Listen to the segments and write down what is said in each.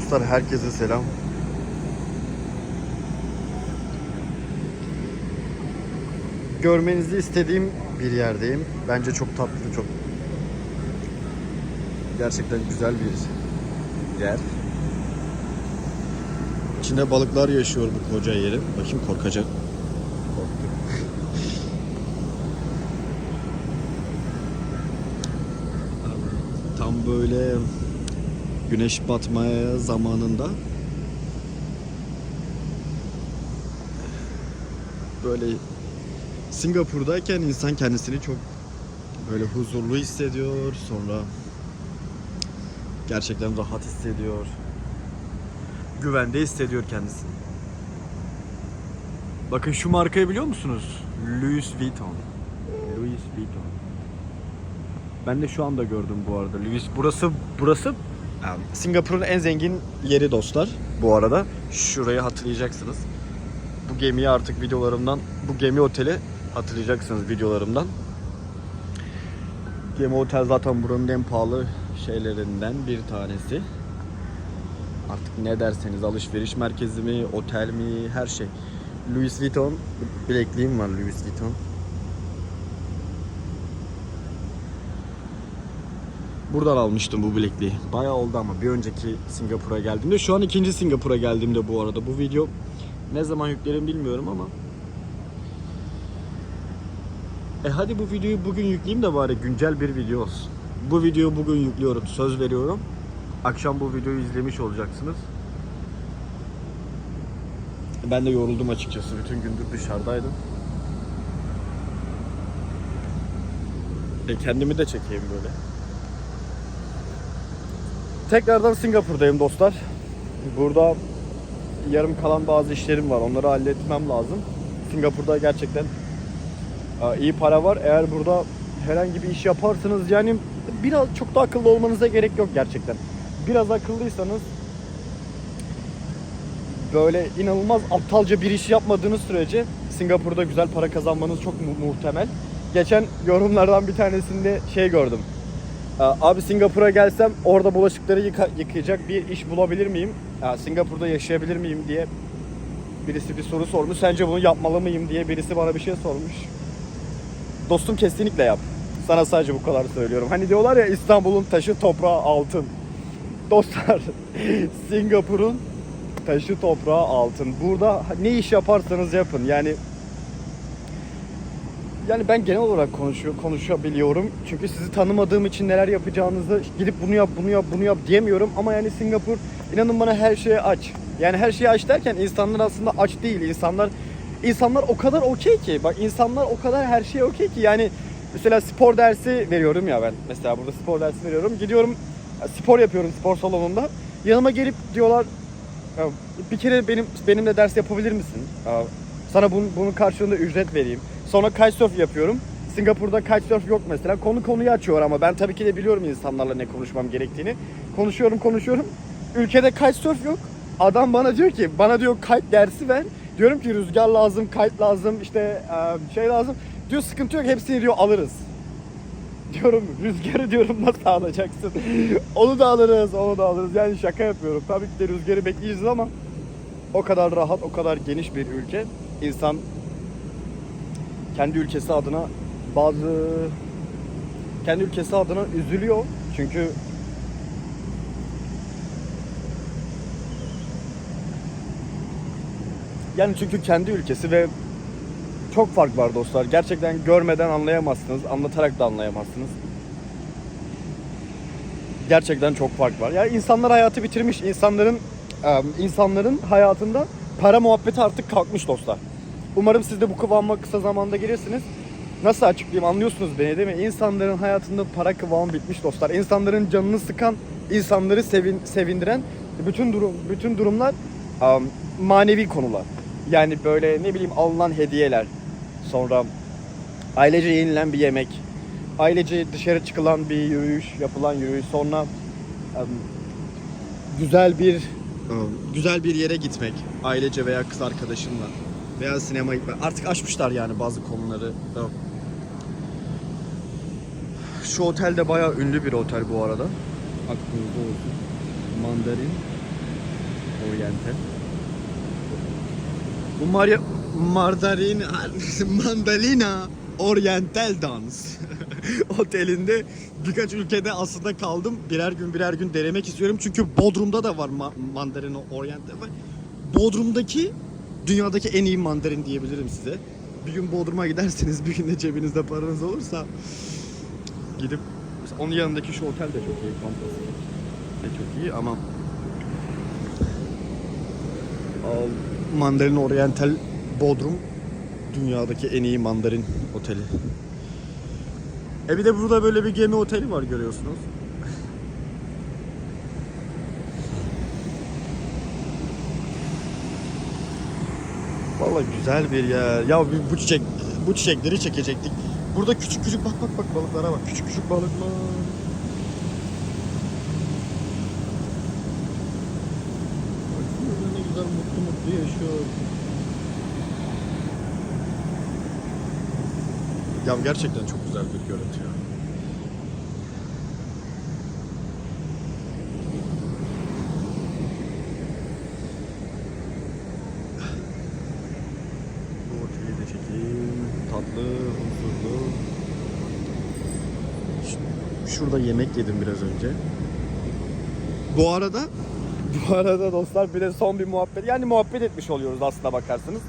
Dostlar herkese selam. Görmenizi istediğim bir yerdeyim. Bence çok tatlı, çok gerçekten güzel bir yer. İçinde balıklar yaşıyor bu koca yerin. Bakayım korkacak. Korktu. Tam böyle güneş batmaya zamanında böyle Singapur'dayken insan kendisini çok böyle huzurlu hissediyor. Sonra gerçekten rahat hissediyor. Güvende hissediyor kendisini. Bakın şu markayı biliyor musunuz? Louis Vuitton. Louis Vuitton. Ben de şu anda gördüm bu arada. Louis burası burası Singapur'un en zengin yeri dostlar bu arada. Şurayı hatırlayacaksınız. Bu gemiyi artık videolarımdan, bu gemi oteli hatırlayacaksınız videolarımdan. Gemi otel zaten buranın en pahalı şeylerinden bir tanesi. Artık ne derseniz alışveriş merkezi mi, otel mi, her şey. Louis Vuitton bilekliğim var Louis Vuitton. Buradan almıştım bu bilekliği. Bayağı oldu ama bir önceki Singapur'a geldiğimde. Şu an ikinci Singapur'a geldiğimde bu arada. Bu video ne zaman yüklerim bilmiyorum ama. E hadi bu videoyu bugün yükleyeyim de bari güncel bir video olsun. Bu videoyu bugün yüklüyorum. Söz veriyorum. Akşam bu videoyu izlemiş olacaksınız. Ben de yoruldum açıkçası. Bütün gündür dışarıdaydım. E kendimi de çekeyim böyle. Tekrardan Singapur'dayım dostlar. Burada yarım kalan bazı işlerim var. Onları halletmem lazım. Singapur'da gerçekten e, iyi para var. Eğer burada herhangi bir iş yaparsanız yani biraz çok da akıllı olmanıza gerek yok gerçekten. Biraz akıllıysanız böyle inanılmaz aptalca bir iş yapmadığınız sürece Singapur'da güzel para kazanmanız çok mu- muhtemel. Geçen yorumlardan bir tanesinde şey gördüm. Ee, Abi Singapur'a gelsem orada bulaşıkları yıka- yıkayacak bir iş bulabilir miyim? Ee, Singapur'da yaşayabilir miyim diye birisi bir soru sormuş. Sence bunu yapmalı mıyım diye birisi bana bir şey sormuş. Dostum kesinlikle yap. Sana sadece bu kadar söylüyorum. Hani diyorlar ya İstanbul'un taşı toprağı altın. Dostlar Singapur'un taşı toprağı altın. Burada ne iş yaparsanız yapın. Yani yani ben genel olarak konuşuyor, konuşabiliyorum. Çünkü sizi tanımadığım için neler yapacağınızı gidip bunu yap, bunu yap, bunu yap diyemiyorum. Ama yani Singapur inanın bana her şeye aç. Yani her şeye aç derken insanlar aslında aç değil. İnsanlar insanlar o kadar okey ki. Bak insanlar o kadar her şeye okey ki. Yani mesela spor dersi veriyorum ya ben. Mesela burada spor dersi veriyorum. Gidiyorum spor yapıyorum spor salonunda. Yanıma gelip diyorlar "Ya bir kere benim benimle ders yapabilir misin? Sana bunun, bunun karşılığında ücret vereyim. Sonra kitesurf yapıyorum. Singapur'da kitesurf yok mesela. Konu konuyu açıyor ama ben tabii ki de biliyorum insanlarla ne konuşmam gerektiğini. Konuşuyorum konuşuyorum. Ülkede kitesurf yok. Adam bana diyor ki bana diyor kite dersi ver. Diyorum ki rüzgar lazım, kite lazım, işte e, şey lazım. Diyor sıkıntı yok hepsini diyor alırız. Diyorum rüzgarı diyorum nasıl alacaksın? onu da alırız, onu da alırız. Yani şaka yapıyorum. Tabii ki de rüzgarı bekleyeceğiz ama o kadar rahat, o kadar geniş bir ülke. İnsan kendi ülkesi adına bazı kendi ülkesi adına üzülüyor. Çünkü yani çünkü kendi ülkesi ve çok fark var dostlar. Gerçekten görmeden anlayamazsınız, anlatarak da anlayamazsınız. Gerçekten çok fark var. Yani insanlar hayatı bitirmiş. İnsanların insanların hayatında para muhabbeti artık kalkmış dostlar. Umarım siz de bu kıvama kısa zamanda gelirsiniz. Nasıl açıklayayım anlıyorsunuz beni değil mi? İnsanların hayatında para kıvamı bitmiş dostlar. İnsanların canını sıkan, insanları sevin, sevindiren bütün durum bütün durumlar um, manevi konular. Yani böyle ne bileyim alınan hediyeler, sonra ailece yenilen bir yemek, ailece dışarı çıkılan bir yürüyüş, yapılan yürüyüş, sonra um, güzel bir güzel bir yere gitmek, ailece veya kız arkadaşınla veya sinemaya gitmek. Artık açmışlar yani bazı konuları. Şu otel de bayağı ünlü bir otel bu arada. Aklınızda olsun. Mandarin Oriental. Bu Maria Mardarina Mandalina Oriental Dans otelinde birkaç ülkede aslında kaldım. Birer gün birer gün denemek istiyorum. Çünkü Bodrum'da da var ma- Mandarina Oriental. Bodrum'daki dünyadaki en iyi mandarin diyebilirim size. Bir gün Bodrum'a giderseniz bir gün de cebinizde paranız olursa gidip onun yanındaki şu otel de çok iyi kampası de çok iyi ama Mandarin Oriental Bodrum dünyadaki en iyi mandarin oteli. E bir de burada böyle bir gemi oteli var görüyorsunuz. Vallahi güzel bir yer. Ya bu çiçek bu çiçekleri çekecektik. Burada küçük küçük bak bak bak balıklara bak. Küçük küçük balıklar. Ne güzel mutlu mutlu yaşıyor. Ya gerçekten çok güzel bir görüntü ya. Bu oteli de çekeyim. Tatlı, huzurlu. Ş- Şurada yemek yedim biraz önce. Bu arada bu arada dostlar bir de son bir muhabbet. Yani muhabbet etmiş oluyoruz aslında bakarsanız.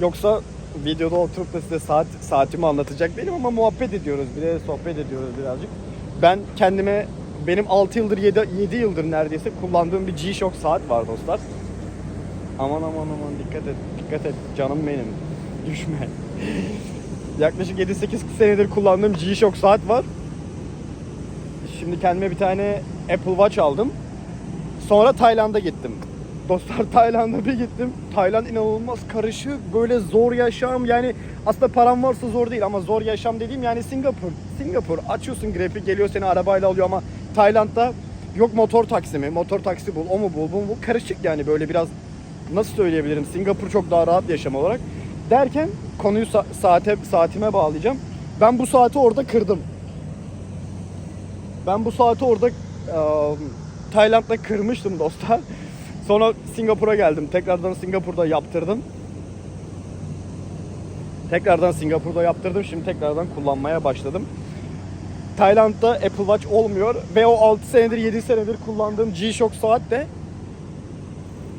Yoksa videoda oturup da size saat saatimi anlatacak değilim ama muhabbet ediyoruz. Bir de sohbet ediyoruz birazcık. Ben kendime benim 6 yıldır 7, 7 yıldır neredeyse kullandığım bir G-Shock saat var dostlar. Aman aman aman dikkat et dikkat et canım benim. Düşme. Yaklaşık 7-8 senedir kullandığım G-Shock saat var. Şimdi kendime bir tane Apple Watch aldım. Sonra Tayland'a gittim. Dostlar Tayland'a bir gittim. Tayland inanılmaz karışık, böyle zor yaşam. Yani aslında param varsa zor değil ama zor yaşam dediğim yani Singapur. Singapur açıyorsun grafiği geliyor seni arabayla alıyor ama Tayland'da yok motor taksi mi? Motor taksi bul, o mu bul, bu mu. Karışık yani böyle biraz nasıl söyleyebilirim? Singapur çok daha rahat yaşam olarak. Derken konuyu sa- saate saatime bağlayacağım. Ben bu saati orada kırdım. Ben bu saati orada e, Tayland'da kırmıştım dostlar. Sonra Singapur'a geldim. Tekrardan Singapur'da yaptırdım. Tekrardan Singapur'da yaptırdım. Şimdi tekrardan kullanmaya başladım. Tayland'da Apple Watch olmuyor ve o 6 senedir 7 senedir kullandığım G-Shock saat de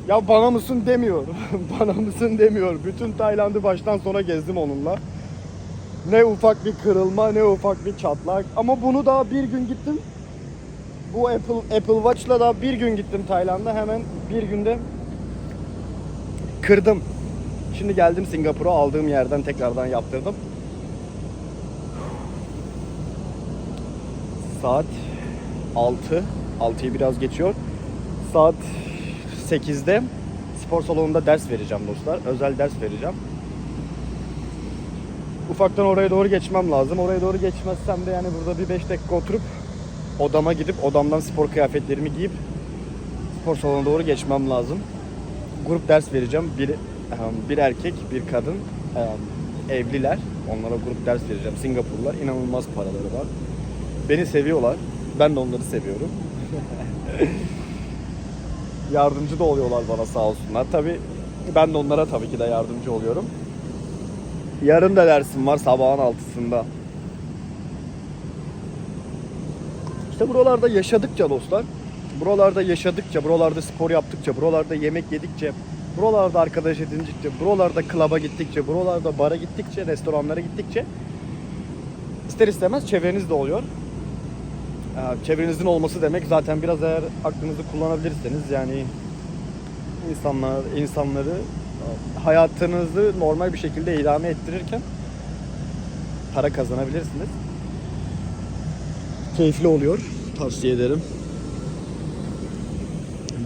ya bana mısın demiyor. bana mısın demiyor. Bütün Tayland'ı baştan sona gezdim onunla. Ne ufak bir kırılma, ne ufak bir çatlak. Ama bunu daha bir gün gittim. Bu Apple Apple Watch'la da bir gün gittim Tayland'a. Hemen bir günde kırdım. Şimdi geldim Singapur'a aldığım yerden tekrardan yaptırdım. Saat 6. 6'yı biraz geçiyor. Saat 8'de spor salonunda ders vereceğim dostlar. Özel ders vereceğim. Ufaktan oraya doğru geçmem lazım. Oraya doğru geçmezsem de yani burada bir 5 dakika oturup odama gidip odamdan spor kıyafetlerimi giyip spor salonuna doğru geçmem lazım. Grup ders vereceğim. Bir bir erkek, bir kadın evliler. Onlara grup ders vereceğim. Singapurlular. inanılmaz paraları var. Beni seviyorlar. Ben de onları seviyorum. yardımcı da oluyorlar bana sağ olsunlar. Tabi ben de onlara tabii ki de yardımcı oluyorum. Yarın da dersim var sabahın altısında. İşte buralarda yaşadıkça dostlar, buralarda yaşadıkça, buralarda spor yaptıkça, buralarda yemek yedikçe, buralarda arkadaş edindikçe, buralarda klaba gittikçe, buralarda bara gittikçe, restoranlara gittikçe ister istemez çevreniz de oluyor. Ee, Çevrenizin olması demek zaten biraz eğer aklınızı kullanabilirseniz yani insanlar insanları hayatınızı normal bir şekilde idame ettirirken para kazanabilirsiniz. Keyifli oluyor. Tavsiye ederim.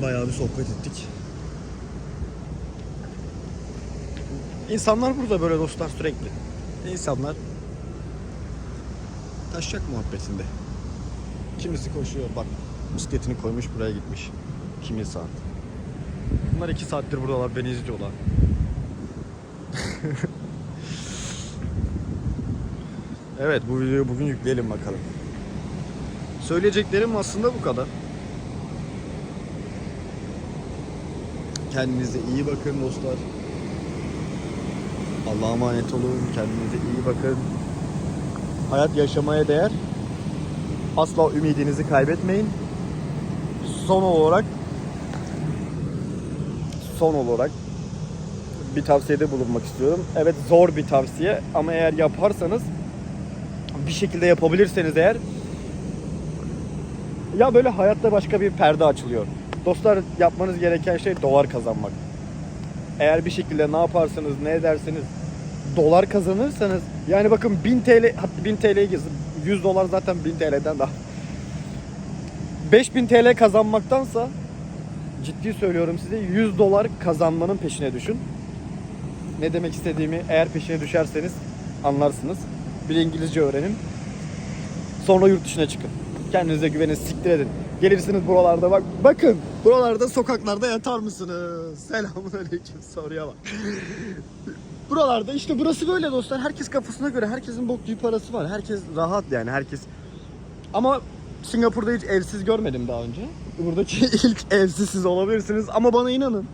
Bayağı bir sohbet ettik. İnsanlar burada böyle dostlar sürekli. İnsanlar taşacak muhabbetinde. Kimisi koşuyor bak bisikletini koymuş buraya gitmiş. Kimi saat. Bunlar iki saattir buradalar beni izliyorlar. evet bu videoyu bugün yükleyelim bakalım. Söyleyeceklerim aslında bu kadar. Kendinize iyi bakın dostlar. Allah'a emanet olun. Kendinize iyi bakın. Hayat yaşamaya değer. Asla ümidinizi kaybetmeyin. Son olarak son olarak bir tavsiyede bulunmak istiyorum. Evet zor bir tavsiye ama eğer yaparsanız bir şekilde yapabilirseniz eğer ya böyle hayatta başka bir perde açılıyor. Dostlar yapmanız gereken şey dolar kazanmak. Eğer bir şekilde ne yaparsanız ne ederseniz dolar kazanırsanız yani bakın 1000 TL hatta 1000 TL'ye gezin 100 dolar zaten 1000 TL'den daha 5000 TL kazanmaktansa ciddi söylüyorum size 100 dolar kazanmanın peşine düşün. Ne demek istediğimi eğer peşine düşerseniz anlarsınız. Bir İngilizce öğrenin. Sonra yurt dışına çıkın. Kendinize güvenin, siktir edin. Gelirsiniz buralarda bak. Bakın buralarda sokaklarda yatar mısınız? Selamun aleyküm soruya bak. buralarda işte burası böyle dostlar. Herkes kafasına göre. Herkesin bok gibi parası var. Herkes rahat yani. Herkes ama Singapur'da hiç evsiz görmedim daha önce. Buradaki ilk evsiz siz olabilirsiniz ama bana inanın.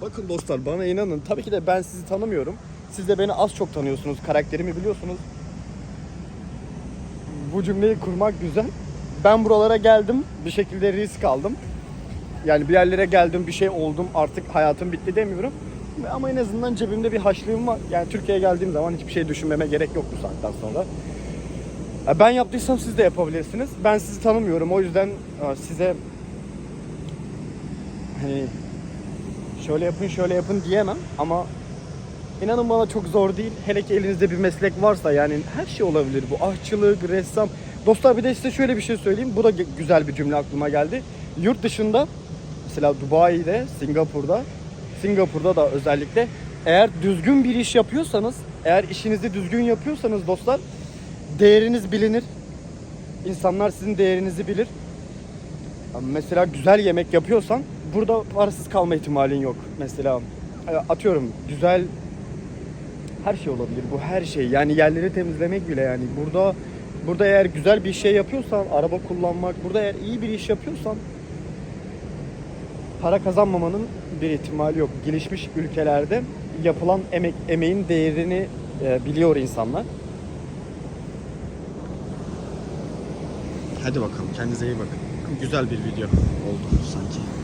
Bakın dostlar bana inanın. Tabii ki de ben sizi tanımıyorum. Siz de beni az çok tanıyorsunuz. Karakterimi biliyorsunuz. Bu cümleyi kurmak güzel. Ben buralara geldim. Bir şekilde risk aldım. Yani bir yerlere geldim, bir şey oldum. Artık hayatım bitti demiyorum. Ama en azından cebimde bir haşlığım var. Yani Türkiye'ye geldiğim zaman hiçbir şey düşünmeme gerek yok bu saatten sonra. Ben yaptıysam siz de yapabilirsiniz. Ben sizi tanımıyorum. O yüzden e, size hani şöyle yapın şöyle yapın diyemem ama inanın bana çok zor değil. Hele ki elinizde bir meslek varsa yani her şey olabilir bu. Aşçılık, ressam. Dostlar bir de size şöyle bir şey söyleyeyim. Bu da güzel bir cümle aklıma geldi. Yurt dışında mesela Dubai'de, Singapur'da, Singapur'da da özellikle eğer düzgün bir iş yapıyorsanız, eğer işinizi düzgün yapıyorsanız dostlar değeriniz bilinir. İnsanlar sizin değerinizi bilir. Mesela güzel yemek yapıyorsan burada parasız kalma ihtimalin yok. Mesela e, atıyorum güzel her şey olabilir. Bu her şey. Yani yerleri temizlemek bile yani. Burada burada eğer güzel bir şey yapıyorsan, araba kullanmak, burada eğer iyi bir iş yapıyorsan para kazanmamanın bir ihtimali yok. Gelişmiş ülkelerde yapılan emek emeğin değerini e, biliyor insanlar. Hadi bakalım kendinize iyi bakın. Güzel bir video oldu sanki.